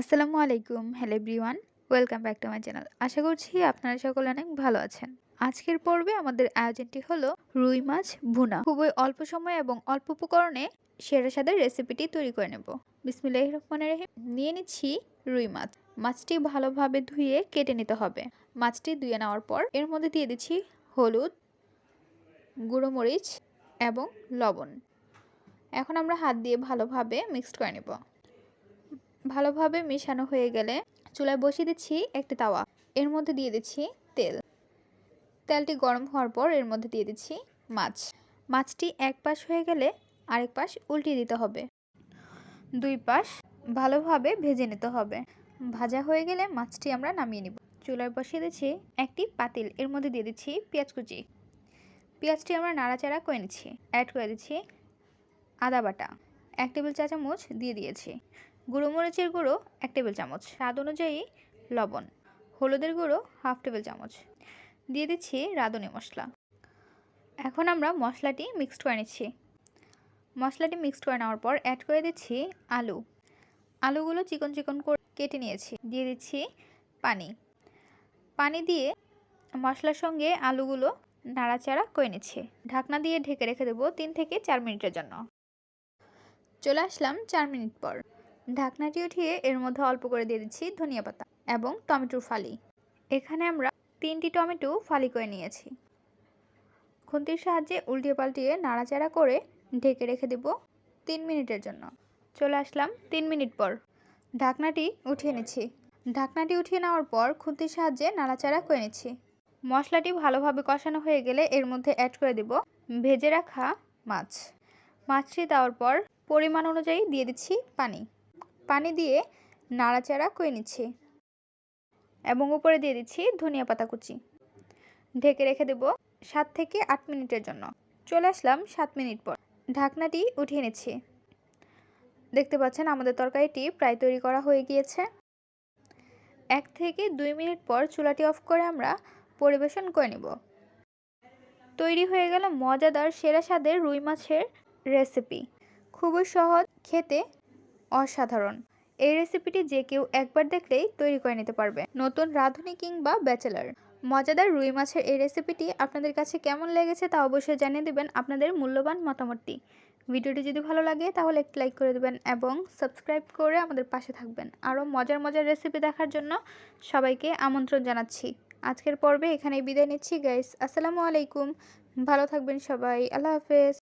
আসসালামু আলাইকুম hello everyone welcome back to my channel আশা করছি আপনারা সকলে অনেক ভালো আছেন। আজকের পর্বে আমাদের আয়োজনটি হলো রুই মাছ ভুনা। খুবই অল্প সময় এবং অল্প উপকরণে সেরা স্বাদের রেসিপিটি তৈরি করে নেব। বিসমিল্লাহ রহমানের রহিম, নিয়ে নিচ্ছি রুই মাছ। মাছটি ভালোভাবে ধুয়ে কেটে নিতে হবে। মাছটি ধুয়ে নেওয়ার পর এর মধ্যে দিয়ে দিচ্ছি হলুদ, গুঁড়ো মরিচ এবং লবণ। এখন আমরা হাত দিয়ে ভালোভাবে মিক্সড করে নেব। ভালোভাবে মেশানো হয়ে গেলে চুলায় বসিয়ে দিচ্ছি একটি তাওয়া। এর মধ্যে দিয়ে দিচ্ছি তেল। তেলটি গরম হওয়ার পর এর মধ্যে দিয়ে দিচ্ছি মাছ। মাছটি এক পাশ হয়ে গেলে আরেক পাশ উল্টিয়ে দিতে হবে। দুই পাশ ভালোভাবে ভেজে নিতে হবে। ভাজা হয়ে গেলে মাছটি আমরা নামিয়ে নিব। চুলায় বসিয়ে দিচ্ছি একটি পাতিল। এর মধ্যে দিয়ে দিচ্ছি পেঁয়াজ কুচি। পেঁয়াজটি আমরা নাড়াচাড়া করে নিচ্ছি। অ্যাড করে দিচ্ছি আদা বাটা। এক টেবিল চা চামচ দিয়ে দিয়েছি। গুঁড়ো মরিচের গুঁড়ো এক টেবিল চামচ। স্বাদ অনুযায়ী লবণ। হলুদের গুঁড়ো হাফ টেবিল চামচ। দিয়ে দিচ্ছি রাঁধুনি মশলা। এখন আমরা মশলাটি মিক্সড করে নিচ্ছি। মশলাটি মিক্সড করে নেওয়ার পর অ্যাড করে দিচ্ছি আলু। আলুগুলো চিকন চিকন করে কেটে নিয়েছি। দিয়ে দিচ্ছি পানি। পানি দিয়ে মশলার সঙ্গে আলুগুলো নাড়াচাড়া করে নিচ্ছি। ঢাকনা দিয়ে ঢেকে রেখে দেবো তিন থেকে চার মিনিটের জন্য। চলে আসলাম চার মিনিট পর। ঢাকনাটি উঠিয়ে এর মধ্যে অল্প করে দিয়ে দিচ্ছি ধনিয়া পাতা এবং টমেটোর ফালি। এখানে আমরা তিনটি টমেটো ফালি করে নিয়েছি। খুন্তির সাহায্যে উল্টিয়ে পাল্টিয়ে নাড়াচাড়া করে ঢেকে রেখে দেব তিন মিনিটের জন্য। চলে আসলাম তিন মিনিট পর। ঢাকনাটি উঠিয়ে নিচ্ছি। ঢাকনাটি উঠিয়ে নেওয়ার পর খুন্তির সাহায্যে নাড়াচাড়া করে নিচ্ছি। মশলাটি ভালোভাবে কষানো হয়ে গেলে এর মধ্যে অ্যাড করে দেব ভেজে রাখা মাছ। মাছটি দেওয়ার পর পরিমাণ অনুযায়ী দিয়ে দিচ্ছি পানি। পানি দিয়ে নাড়াচাড়া করে নিচ্ছি এবং উপরে দিয়ে দিচ্ছি ধনিয়া পাতা কুচি। ঢেকে রেখে দেব সাত থেকে আট মিনিটের জন্য। চলে আসলাম সাত মিনিট পর। ঢাকনাটি উঠিয়ে নিচ্ছি। দেখতে পাচ্ছেন আমাদের তরকারিটি প্রায় তৈরি করা হয়ে গিয়েছে। এক থেকে দুই মিনিট পর চুলাটি অফ করে আমরা পরিবেশন করে নেব। তৈরি হয়ে গেল মজাদার সেরা স্বাদের রুই মাছের রেসিপি। খুবই সহজ, খেতে অসাধারণ। এই রেসিপিটি যে কেউ একবার দেখলেই তৈরি করে নিতে পারবে। নতুন রাঁধুনি কিংবা ব্যাচেলার। মজাদার রুই মাছের এই রেসিপিটি আপনাদের কাছে কেমন লেগেছে তা অবশ্যই জানিয়ে দেবেন আপনাদের মূল্যবান মতামতটি। ভিডিওটি যদি ভালো লাগে তাহলে একটি লাইক করে দেবেন এবং সাবস্ক্রাইব করে আমাদের পাশে থাকবেন। আরও মজার মজার রেসিপি দেখার জন্য সবাইকে আমন্ত্রণ জানাচ্ছি। আজকের পর্বে এখানেই বিদায় নিচ্ছি গাইস আসসালামু আলাইকুম। ভালো থাকবেন সবাই। আল্লাহ হাফেজ।